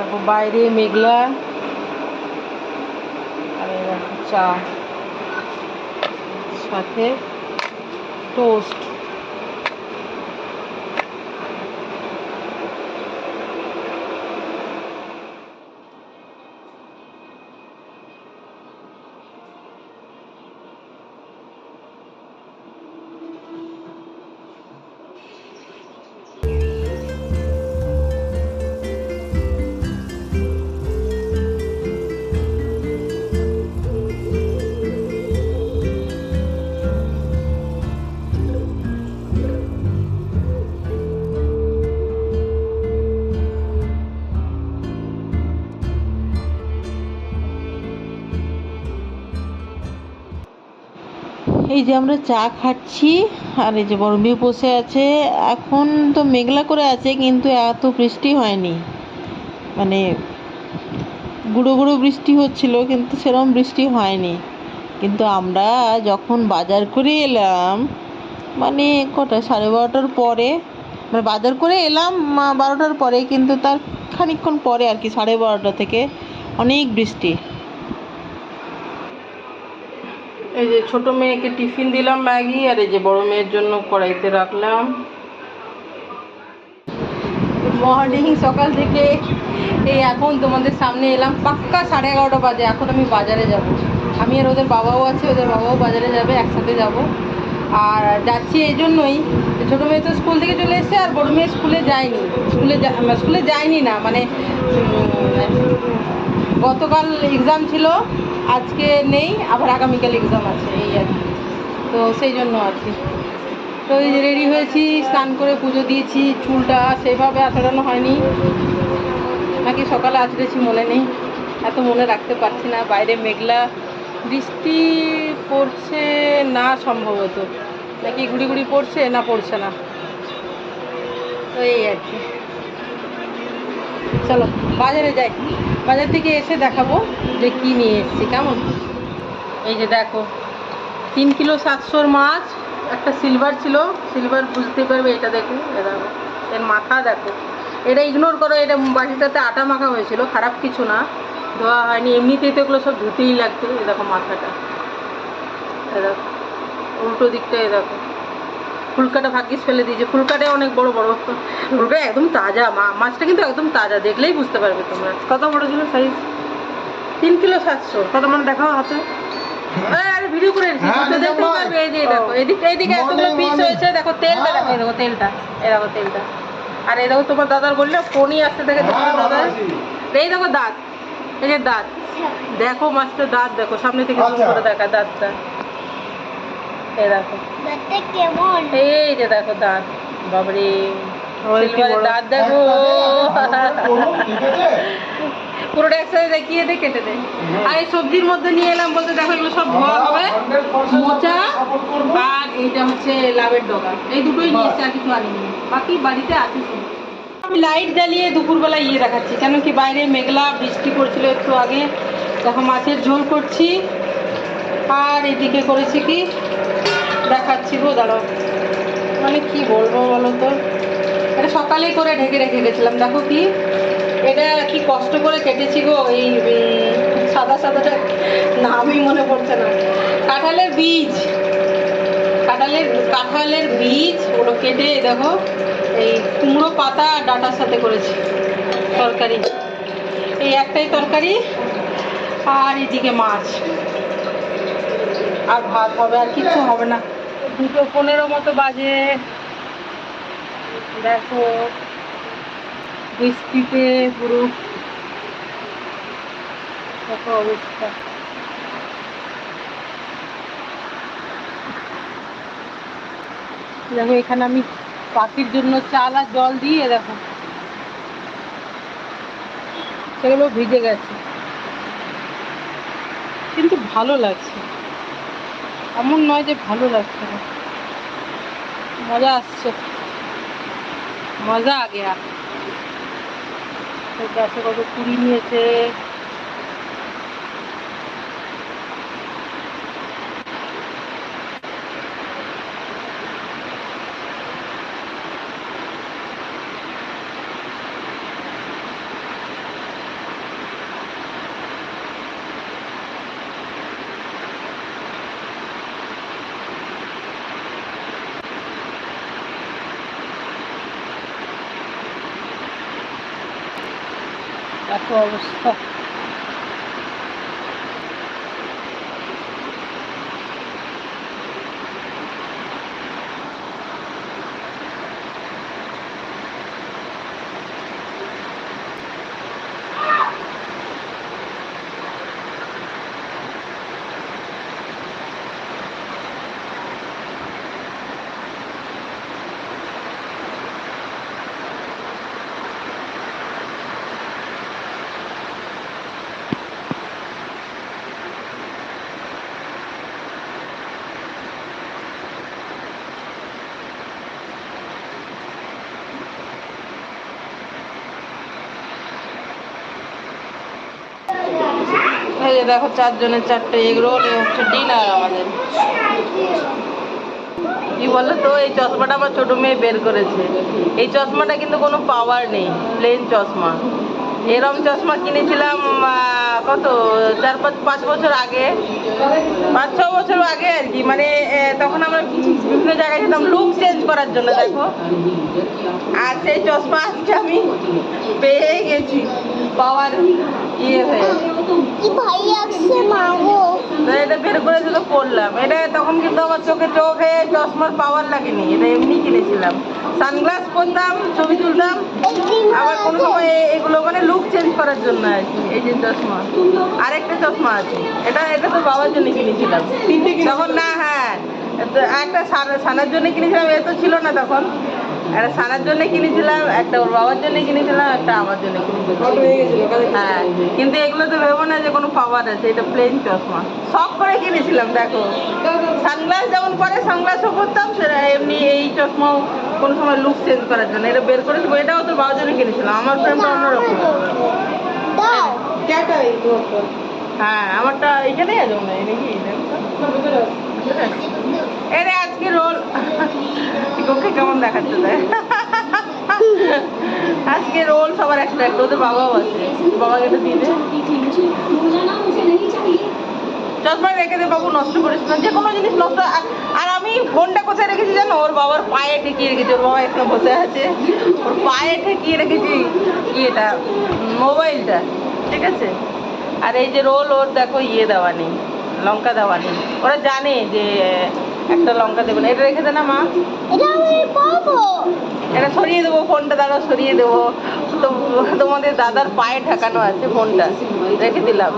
দেখো বাইরে মেঘলা। আর চা। সাথে টোস্ট এই যে আমরা চা খাচ্ছি, আর এই যে বড় বসে আছে। এখন তো মেঘলা করে আছে, কিন্তু এত বৃষ্টি হয়নি। মানে গুঁড়ো গুঁড়ো বৃষ্টি হচ্ছিল, কিন্তু সেরকম বৃষ্টি হয়নি। কিন্তু আমরা যখন বাজার করে এলাম মানে কটা, সাড়ে বারোটার পরে মানে বাজার করে এলাম বারোটার পরে, কিন্তু তার খানিকক্ষণ পরে আর কি, সাড়ে বারোটা থেকে অনেক বৃষ্টি। এই যে ছোট মেয়েকে টিফিন দিলাম ম্যাগি আর এই যে বড় মেয়ের জন্য কড়াইতে রাখলাম। মর্নিং সকাল থেকে। এই এখন তোমাদের সামনে এলাম পাক্কা সাড়ে এগারোটা বাজে, এখন আমি বাজারে যাব। আমি আর ওদের বাবাও আছে, ওদের বাবাও বাজারে যাবে, একসাথে যাব। আর যাচ্ছি এই জন্যই। ছোটো মেয়ে তো স্কুল থেকে চলে এসেছে আর বড় মেয়ে স্কুলে যায়নি। স্কুলে যা- মানে স্কুলে যায়নি না মানে গতকাল এক্সাম ছিল। আজকে নেই, আবার আগামীকাল এক্সাম আছে, এই আর কি। তো সেই জন্য আর কি। তো এই যে রেডি হয়েছি, স্নান করে পুজো দিয়েছি, চুলটা সেভাবে আঁচড়ানো হয়নি। নাকি সকালে আঁচড়েছি, মনে নেই। এত মনে রাখতে পারছি না, বাইরে মেঘলা, বৃষ্টি পড়ছে না সম্ভবত। নাকি গুড়ি গুড়ি পড়ছে না পড়ছে না। তো এই আর কি। চলো, বাজারে যাই। বাজার থেকে এসে দেখাবো। যে কি নিয়ে এসেছি কেমন? এই যে দেখো, তিন কিলো সাতশোর মাছ, একটা সিলভার ছিল সিলভার বুঝতে পারবে এটা দেখো দেখো, এর মাথা দেখো। এটা ইগনোর করো, এটা বাটিটাতে আটা মাখা হয়েছিল, খারাপ কিছু না, ধোয়া হয়নি, এমনিতেই তো এগুলো সব ধুতেই লাগবে এ দেখো মাথাটা এ দেখো, উল্টো দিকটা এ দেখো। ফুলকাটা ভাগ্যিস ফেলে দিয়েছে, ফুলকাটা অনেক বড় বড়, ফুলকা একদম তাজা মাছটা কিন্তু একদম তাজা, দেখলেই বুঝতে পারবে তোমরা। কত বড় ছিল সাইজ তিন কিলো সাতশো। কত মানে দেখাও হাতে আরে ভিডিও করে হ্যাঁ, তো দেখতেই নিজাম এই যে দেখো এদিকে এইদিকে এতগুলো পিস হয়েছে দেখো তেলটা দেখো দেখো তেলটা এই দেখো তেলটা। আর এই দেখো তোমার দাদার বললে ফোনই আসতে থাকে তোমার হ্যাঁ, বাবাজি। এই দেখো দাঁত এই যে দাঁত। দেখো মাছটা দাঁত দেখো সামনে থেকে আচ্ছা। করে দেখা দাঁতটা। এই দেখো। কেমন? এই যে দেখো দাঁত বাবরে। দাঁত দেখো। পুরোটা একসাথে দেখিয়ে দে কেটে দে আর এই সবজির মধ্যে নিয়ে এলাম বলতে দেখো এগুলো সব ধোয়া হবে। মোচা আর এইটা হচ্ছে লাভের ডগা। এই দুটোই নিয়েছি, আর কিছু আনিনি। বাকি বাড়িতে আছে আমি লাইট জ্বালিয়ে দুপুরবেলা ইয়ে দেখাচ্ছি। কেন কি বাইরে মেঘলা বৃষ্টি পড়ছিল একটু আগে। দেখো মাছের ঝোল করছি। আর এদিকে করেছি কি? দেখাচ্ছি গো, দাঁড়াও। মানে কি বলব বলো তো? এটা সকালেই করে ঢেকে রেখে গেছিলাম। দেখো কি? এটা কি কষ্ট করে কেটেছি গো? এই সাদা সাদাটা নামই মনে পড়ছে না। কাঁঠালের বীজ। কাঁঠালের কাঁঠালের বীজ ওগুলো কেটে দেখো, এই কুমড়ো পাতা ডাটার সাথে করেছি তরকারি। এই একটাই তরকারি আর এদিকে মাছ। আর ভাত হবে, আর কিছু হবে না। দুটো পনেরো মতো বাজে। দেখো। বৃষ্টিতে পুরো কত অবস্থা। দেখো, এখানে আমি পাখির জন্য চাল আর জল দিয়ে দেখো, সেগুলো ভিজে গেছে। কিন্তু ভালো লাগছে। এমন নয় যে ভালো লাগছে না। মজা আসছে। মজা আগে আর গাছে কত কুড়ি নিয়েছে অবস্থা যে দেখো চারজনের চারটে এগ রোল হচ্ছে ডিনার আমাদের। কি বলো তো, এই চশমাটা আমার ছোট মেয়ে বের করেছে। এই চশমাটা কিন্তু কোনো পাওয়ার নেই প্লেন চশমা। এরম চশমা কিনেছিলাম কত, চার পাঁচ পাঁচ বছর আগে, পাঁচ, ছ বছর আগে আর কি। মানে তখন আমরা বিভিন্ন জায়গায় যেতাম লুক চেঞ্জ করার জন্য, দেখো। আর সেই চশমা আজকে আমি পেয়ে গেছি পাওয়ার ইয়ে হয়ে। এটা বের করে দিল পড়লাম এটা তখন কিন্তু আমার চোখে চোখে চশমার পাওয়ার লাগেনি। এটা এমনি কিনেছিলাম। সানগ্লাস পরতাম ছবি তুলতাম। আবার কোনো সময় এগুলো মানে লুক চেঞ্জ করার জন্য আর কি এই যে চশমা। আরেকটা চশমা আছে। এটা এটা তো বাবার জন্য কিনেছিলাম। তখন না হ্যাঁ। একটা সানার জন্য কিনেছিলাম এ তো ছিল না তখন। একটা সানার জন্য কিনেছিলাম একটা ওর বাবার জন্য কিনেছিলাম একটা আমার জন্য কিনেছিলাম। হ্যাঁ কিন্তু এগুলো তো ভেবো না যে কোনো পাওয়ার আছে এটা প্লেন চশমা। শখ করে কিনেছিলাম দেখো। সানগ্লাস যেমন পরে সানগ্লাসও পরতাম সেটা এমনি এই চশমাও কোনো সময় লুক চেঞ্জ করার জন্য। এটা বের করে দেবো এটাও তো বাবার জন্য কিনেছিলাম আমার ফ্রেমটা অন্যরকম। দাও। হ্যাঁ আমারটা এখানেই আছে মনে হয় নাকি? এরে আজকে রোল। ওকে কেমন দেখাচ্ছে তাই? আজকে রোল সবার একটা একটা ওদের বাবাও আছে। বাবাকে এটা দিয়ে চশমা রেখে দে বাবু, নষ্ট করিস না। যে কোনো জিনিস নষ্ট আর- আর আমি ফোনটা কোথায় রেখেছি জানো? ওর বাবার পায়ে ঠেকিয়ে রেখেছি। ওর বাবা এখানে বসে আছে। ওর পায়ে ঠেকিয়ে রেখেছি ইয়েটা, মোবাইলটা। ঠিক আছে? আর এই যে রোল, ওর দেখো ইয়ে দেওয়া নেই। লঙ্কা দেওয়া নেই। ওরা জানে যে একটা লঙ্কা দেবে না। এটা রেখে দে না মা। এটা আমি পাবো। এটা সরিয়ে দেবো ফোনটা দাঁড়াও সরিয়ে দেবো। তো তোমাদের দাদার পায়ে ঠেকানো আছে ফোনটা। রেখে দিলাম।